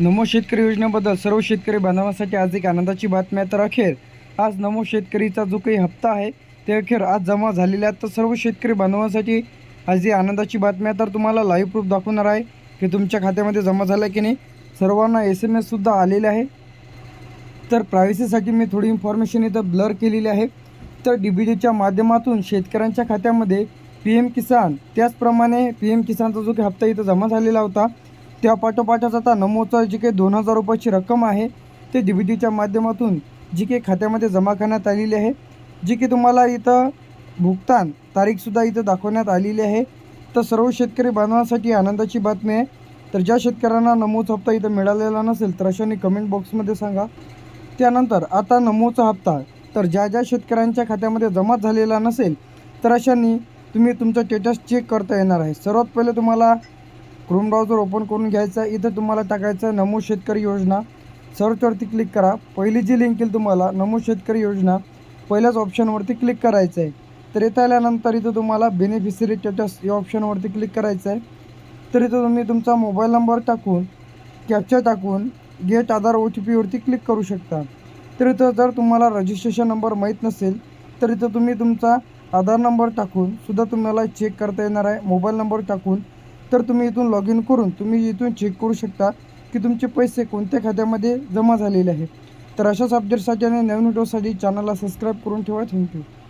नमो शेतकरी योजनेबद्दल सर्व शेतकरी बांधवांसाठी आज एक आनंदाची बातमी आहे. तर अखेर आज नमो शेतकरीचा जो काही हप्ता आहे ते अखेर आज जमा झालेला आहे तर सर्व शेतकरी बांधवांसाठी आज ही आनंदाची बातमी आहे. तर तुम्हाला लाईव्ह प्रूफ दाखवणार आहे की तुमच्या खात्यामध्ये जमा झाला की नाही. सर्वांना एस एम एससुद्धा आलेले आहे. तर प्रायव्हसीसाठी मी थोडी इन्फॉर्मेशन इथं ब्लर केलेली आहे. तर डी बी डीच्या माध्यमातून शेतकऱ्यांच्या खात्यामध्ये पी एम किसान त्याचप्रमाणे पी एम किसानचा जो काही हप्ता इथं जमा झालेला होता त्या पाठोपाठच आता नमोचं जी काही दोन हजार रुपयाची रक्कम आहे ते डी बी टीच्या माध्यमातून जी काही खात्यामध्ये जमा करण्यात आलेली आहे. जी की तुम्हाला इथं भुगतान तारीखसुद्धा इथं दाखवण्यात आलेली आहे. तर सर्व शेतकरी बांधवांसाठी आनंदाची बातमी आहे. तर ज्या शेतकऱ्यांना नमोचा हप्ता इथं मिळालेला नसेल तर अशांनी कमेंट बॉक्समध्ये सांगा. त्यानंतर आता नमोचा हप्ता तर ज्या ज्या शेतकऱ्यांच्या खात्यामध्ये जमा झालेला नसेल तर अशांनी तुम्ही तुमचं स्टेटस चेक करता येणार आहे. सर्वात पहिले तुम्हाला क्रोम ब्राउझर ओपन करून घ्यायचं इथं तुम्हाला टाकायचं आहे नमो शेतकरी योजना. सर्चवरती क्लिक करा. पहिली जी लिंक येईल तुम्हाला नमो शेतकरी योजना पहिल्याच ऑप्शनवरती क्लिक करायचं आहे तर इथं आल्यानंतर इथं तुम्हाला बेनिफिशरी स्टेटस या ऑप्शनवरती क्लिक करायचं आहे तर इथं तुम्ही तुमचा मोबाईल नंबर टाकून कॅप्चर टाकून गेट आधार ओ टी पीवरती क्लिक करू शकता. तर इथं जर तुम्हाला रजिस्ट्रेशन नंबर माहीत नसेल तर इथं तुम्ही तुमचा आधार नंबर टाकून सुद्धा तुम्हाला चेक करता येणार आहे. मोबाईल नंबर टाकून तर तुम्ही इथून लॉग इन करून तुम्ही इथून चेक करू शकता की तुमचे पैसे कोणत्या खात्यामध्ये जमा झालेले आहेत. तर अशाच अपडेटसाठी आणि नवीन व्हिडिओसाठी चॅनलला सबस्क्राईब करून ठेवा. थँक्यू